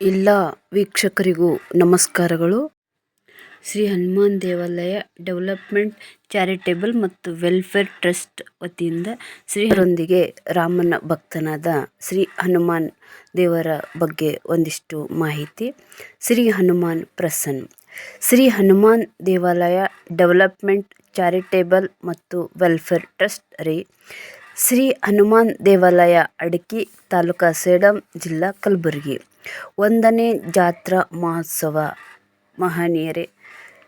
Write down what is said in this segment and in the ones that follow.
ಎಲ್ಲ ವೀಕ್ಷಕರಿಗೂ ನಮಸ್ಕಾರಗಳು. ಶ್ರೀ ಹನುಮಾನ್ ದೇವಾಲಯ ಡೆವಲಪ್ಮೆಂಟ್ ಚಾರಿಟೇಬಲ್ ಮತ್ತು ವೆಲ್ಫೇರ್ ಟ್ರಸ್ಟ್ ವತಿಯಿಂದ ಶ್ರೀರೊಂದಿಗೆ ರಾಮನ ಭಕ್ತನಾದ ಶ್ರೀ ಹನುಮಾನ್ ದೇವರ ಬಗ್ಗೆ ಒಂದಿಷ್ಟು ಮಾಹಿತಿ. ಶ್ರೀ ಹನುಮಾನ್ ಪ್ರಸನ್. ಶ್ರೀ ಹನುಮಾನ್ ದೇವಾಲಯ ಡೆವಲಪ್ಮೆಂಟ್ ಚಾರಿಟೇಬಲ್ ಮತ್ತು ವೆಲ್ಫೇರ್ ಟ್ರಸ್ಟ್ ರೀ. ಶ್ರೀ ಹನುಮಾನ್ ದೇವಾಲಯ ಅಡಕಿ ತಾಲೂಕಾ ಸೇಡಂ ಜಿಲ್ಲಾ ಕಲಬುರಗಿ. ಒಂದನೇ ಜಾತ್ರಾ ಮಹೋತ್ಸವ. ಮಹನೀಯರೇ,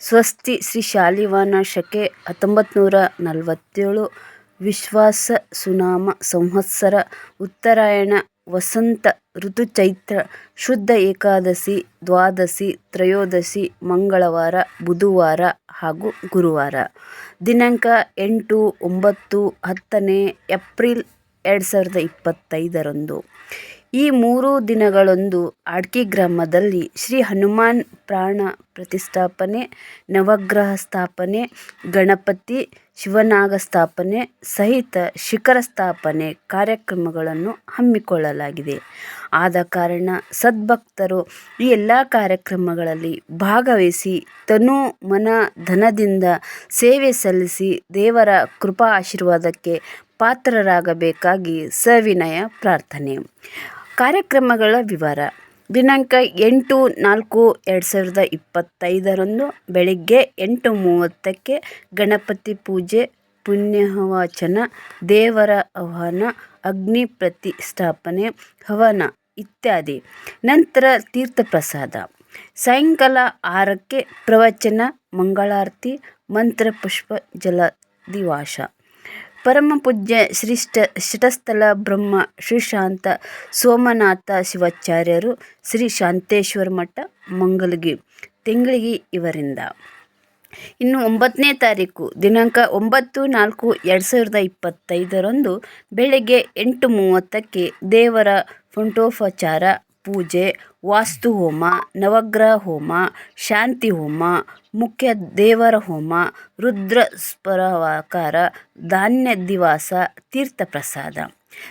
ಸ್ವಸ್ತಿ ಶ್ರೀ ಶಾಲಿವಾನ ಶಕೆ ಹತ್ತೊಂಬತ್ತು ನೂರ ನಲವತ್ತೇಳು ವಿಶ್ವಾಸ ಸುನಾಮ ಸಂವತ್ಸರ ಉತ್ತರಾಯಣ ವಸಂತ ಋತು ಚೈತ್ರ ಶುದ್ಧ ಏಕಾದಶಿ ದ್ವಾದಶಿ ತ್ರಯೋದಶಿ ಮಂಗಳವಾರ ಬುಧವಾರ ಹಾಗೂ ಗುರುವಾರ. ದಿನಾಂಕ ಎಂಟು ಒಂಬತ್ತು ಹತ್ತನೇ ಏಪ್ರಿಲ್ ಎರಡು ಸಾವಿರದ ಇಪ್ಪತ್ತೈದರಂದು. ಈ ಮೂರು ದಿನಗಳಂದು ಅಡ್ಕಿ ಗ್ರಾಮದಲ್ಲಿ ಶ್ರೀ ಹನುಮಾನ್ ಪ್ರಾಣ ಪ್ರತಿಷ್ಠಾಪನೆ, ನವಗ್ರಹ ಸ್ಥಾಪನೆ, ಗಣಪತಿ ಶಿವನಾಗ ಸ್ಥಾಪನೆ ಸಹಿತ ಶಿಖರ ಸ್ಥಾಪನೆ ಕಾರ್ಯಕ್ರಮಗಳನ್ನು ಹಮ್ಮಿಕೊಳ್ಳಲಾಗಿದೆ. ಆದ ಕಾರಣ ಸದ್ಭಕ್ತರು ಈ ಎಲ್ಲ ಕಾರ್ಯಕ್ರಮಗಳಲ್ಲಿ ಭಾಗವಹಿಸಿ ತನು ಮನ ಧನದಿಂದ ಸೇವೆ ಸಲ್ಲಿಸಿ ದೇವರ ಕೃಪಾ ಆಶೀರ್ವಾದಕ್ಕೆ ಪಾತ್ರರಾಗಬೇಕಾಗಿ ಸವಿನಯ ಪ್ರಾರ್ಥನೆ. ಕಾರ್ಯಕ್ರಮಗಳ ವಿವರ. ದಿನಾಂಕ ಎಂಟು ನಾಲ್ಕು ಎರಡು ಸಾವಿರದ ಇಪ್ಪತ್ತೈದರಂದು ಬೆಳಿಗ್ಗೆ ಎಂಟು ಮೂವತ್ತಕ್ಕೆ ಗಣಪತಿ ಪೂಜೆ, ಪುಣ್ಯವಾಚನ, ದೇವರ ಆಹ್ವಾನ, ಅಗ್ನಿ ಪ್ರತಿಷ್ಠಾಪನೆ, ಹವನ ಇತ್ಯಾದಿ. ನಂತರ ತೀರ್ಥಪ್ರಸಾದ. ಸಾಯಂಕಾಲ ಆರಕ್ಕೆ ಪ್ರವಚನ, ಮಂಗಳಾರತಿ, ಮಂತ್ರಪುಷ್ಪ ಜಲದಿವಾಸ ಪರಮಪೂಜ್ಯ ಶ್ರೀಷ್ಠ ಶಿಟಸ್ಥಳ ಬ್ರಹ್ಮ ಶ್ರೀಶಾಂತ ಸೋಮನಾಥ ಶಿವಾಚಾರ್ಯರು ಶ್ರೀ ಶಾಂತೇಶ್ವರ ಮಠ, ಮಂಗಲಗಿ. ತಿಂಗಳಿಗೆ ಇವರಿಂದ. ಇನ್ನು ಒಂಬತ್ತನೇ ತಾರೀಕು, ದಿನಾಂಕ ಒಂಬತ್ತು ನಾಲ್ಕು ಎರಡು ಸಾವಿರದ ಇಪ್ಪತ್ತೈದರಂದು ಬೆಳಗ್ಗೆ ಎಂಟು ಮೂವತ್ತಕ್ಕೆ ದೇವರ ಫುಂಟೋಪಚಾರ, ಪೂಜೆ ವಾಸ್ತು ಹೋಮ ನವಗ್ರಹ ಹೋಮ ಶಾಂತಿ ಹೋಮ ಮುಖ್ಯ ದೇವರ ಹೋಮ ರುದ್ರ ಸ್ಪರವಾಕಾರ ಧಾನ್ಯ ದಿವಾಸ, ತೀರ್ಥ ಪ್ರಸಾದ.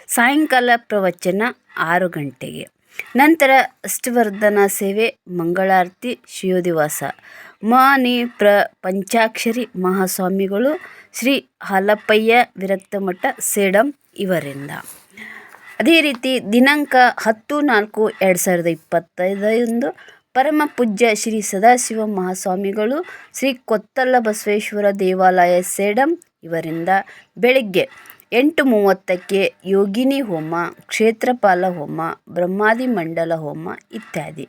ಸಾಯಂಕಾಲ ಪ್ರವಚನ ಆರು ಗಂಟೆಗೆ. ನಂತರ ಅಷ್ಟವರ್ಧನ ಸೇವೆ, ಮಂಗಳಾರತಿ, ಶಿವದಿವಾಸ. ಮಾನಿ ಪ್ರ ಪಂಚಾಕ್ಷರಿ ಮಹಾಸ್ವಾಮಿಗಳು ಶ್ರೀ ಹಾಲಪ್ಪಯ್ಯ ವಿರಕ್ತಮಠ ಸೇಡಂ ಇವರಿಂದ. ಅದೇ ರೀತಿ ದಿನಾಂಕ ಹತ್ತು ನಾಲ್ಕು ಎರಡು ಸಾವಿರದ ಇಪ್ಪತ್ತೈದರಂದು ಪರಮ ಪೂಜ್ಯ ಶ್ರೀ ಸದಾಶಿವ ಮಹಾಸ್ವಾಮಿಗಳು ಶ್ರೀ ಕೊತ್ತಲ್ಲ ಬಸವೇಶ್ವರ ದೇವಾಲಯ ಸೇಡಂ ಇವರಿಂದ ಬೆಳಗ್ಗೆ ಎಂಟು ಮೂವತ್ತಕ್ಕೆ ಯೋಗಿನಿ ಹೋಮ, ಕ್ಷೇತ್ರಪಾಲ ಹೋಮ ಬ್ರಹ್ಮಾದಿ ಮಂಡಲ ಹೋಮ ಇತ್ಯಾದಿ.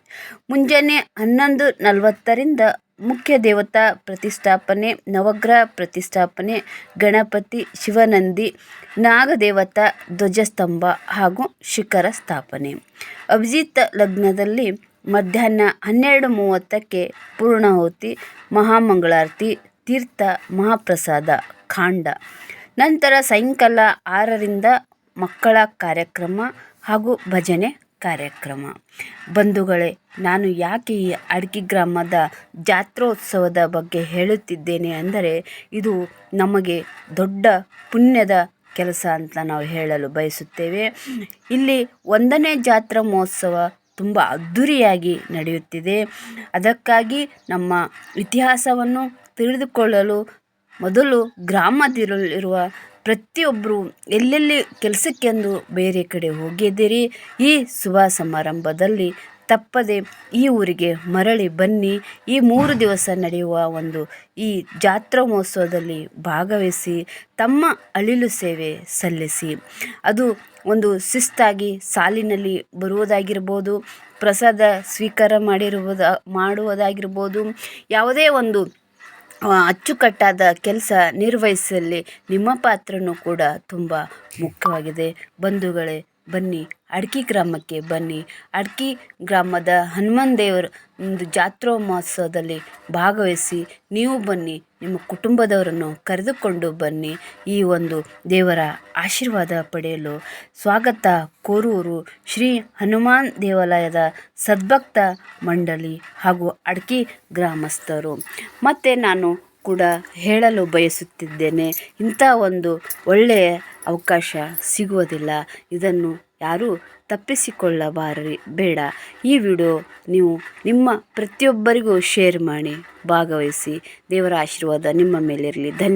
ಮುಂಜಾನೆ ಹನ್ನೊಂದು ನಲವತ್ತರಿಂದ ಮುಖ್ಯ ದೇವತಾ ಪ್ರತಿಷ್ಠಾಪನೆ, ನವಗ್ರಹ ಪ್ರತಿಷ್ಠಾಪನೆ, ಗಣಪತಿ, ಶಿವನಂದಿ, ನಾಗದೇವತಾ ಧ್ವಜಸ್ತಂಭ ಹಾಗೂ ಶಿಖರ ಸ್ಥಾಪನೆ. ಅಭಿಜಿತ್ ಲಗ್ನದಲ್ಲಿ ಮಧ್ಯಾಹ್ನ ಹನ್ನೆರಡು ಮೂವತ್ತಕ್ಕೆ ಪೂರ್ಣಾಹುತಿ, ಮಹಾಮಂಗಳಾರತಿ, ತೀರ್ಥ, ಮಹಾಪ್ರಸಾದ ಖಾಂಡ ನಂತರ ಸಾಯಂಕಾಲ ಆರರಿಂದ ಮಕ್ಕಳ ಕಾರ್ಯಕ್ರಮ ಹಾಗೂ ಭಜನೆ ಕಾರ್ಯಕ್ರಮ. ಬಂಧುಗಳೇ ನಾನು ಯಾಕೆ ಈ ಅಡ್ಕಿ ಗ್ರಾಮದ ಜಾತ್ರೋತ್ಸವದ ಬಗ್ಗೆ ಹೇಳುತ್ತಿದ್ದೇನೆ ಅಂದರೆ ಇದು ನಮಗೆ ದೊಡ್ಡ ಪುಣ್ಯದ ಕೆಲಸ ಅಂತ ನಾವು ಹೇಳಲು ಬಯಸುತ್ತೇವೆ. ಇಲ್ಲಿ ಒಂದನೇ ಜಾತ್ರಾ ಮಹೋತ್ಸವ ತುಂಬ ಅದ್ಧೂರಿಯಾಗಿ ನಡೆಯುತ್ತಿದೆ. ಅದಕ್ಕಾಗಿ ನಮ್ಮ ಇತಿಹಾಸವನ್ನು ತಿಳಿದುಕೊಳ್ಳಲು ಮೊದಲು ಗ್ರಾಮದಲ್ಲಿರುವ ಪ್ರತಿಯೊಬ್ಬರು ಎಲ್ಲೆಲ್ಲಿ ಕೆಲಸಕ್ಕೆಂದು ಬೇರೆ ಕಡೆ ಹೋಗಿದ್ದೀರಿ? ಈ ಶುಭ ಸಮಾರಂಭದಲ್ಲಿ ತಪ್ಪದೆ ಈ ಊರಿಗೆ ಮರಳಿ ಬನ್ನಿ. ಈ ಮೂರು ದಿವಸ ನಡೆಯುವ ಒಂದು ಈ ಜಾತ್ರಾ ಮಹೋತ್ಸವದಲ್ಲಿ ಭಾಗವಹಿಸಿ ತಮ್ಮ ಅಳಿಲು ಸೇವೆ ಸಲ್ಲಿಸಿ. ಅದು ಒಂದು ಶಿಸ್ತಾಗಿ ಸಾಲಿನಲ್ಲಿ ಬರುವುದಾಗಿರ್ಬೋದು, ಪ್ರಸಾದ ಸ್ವೀಕಾರ ಮಾಡಿರುವುದ, ಮಾಡುವುದಾಗಿರ್ಬೋದು, ಯಾವುದೇ ಒಂದು ಅಚ್ಚುಕಟ್ಟಾದ ಕೆಲಸ ನಿರ್ವಹಿಸಲಿ ನಿಮ್ಮ ಪಾತ್ರನೂ ಕೂಡ ತುಂಬ ಮುಖ್ಯವಾಗಿದೆ. ಬಂಧುಗಳೇ ಬನ್ನಿ, ಅಡ್ಕಿ ಗ್ರಾಮಕ್ಕೆ ಬನ್ನಿ. ಅಡ್ಕಿ ಗ್ರಾಮದ ಹನುಮಾನ್ ದೇವರ ಒಂದು ಜಾತ್ರೋ ಮಹೋತ್ಸವದಲ್ಲಿ ಭಾಗವಹಿಸಿ ನೀವು ಬನ್ನಿ, ನಿಮ್ಮ ಕುಟುಂಬದವರನ್ನು ಕರೆದುಕೊಂಡು ಬನ್ನಿ ಈ ಒಂದು ದೇವರ ಆಶೀರ್ವಾದ ಪಡೆಯಲು. ಸ್ವಾಗತ ಕೋರೂರು ಶ್ರೀ ಹನುಮಾನ್ ದೇವಾಲಯದ ಸದ್ಭಕ್ತ ಮಂಡಳಿ ಹಾಗೂ ಅಡಕಿ ಗ್ರಾಮಸ್ಥರು. ಮತ್ತು ನಾನು ಕೂಡ ಹೇಳಲು ಬಯಸುತ್ತಿದ್ದೇನೆ, ಇಂಥ ಒಂದು ಒಳ್ಳೆಯ ಅವಕಾಶ ಸಿಗುವುದಿಲ್ಲ. ಇದನ್ನು ಯಾರೂ ತಪ್ಪಿಸಿಕೊಳ್ಳಬಾರಿ ಬೇಡ. ಈ ವಿಡಿಯೋ ನೀವು ನಿಮ್ಮ ಪ್ರತಿಯೊಬ್ಬರಿಗೂ ಶೇರ್ ಮಾಡಿ, ಭಾಗವಹಿಸಿ. ದೇವರ ಆಶೀರ್ವಾದ ನಿಮ್ಮ ಮೇಲಿರಲಿ. ಧನ್ಯ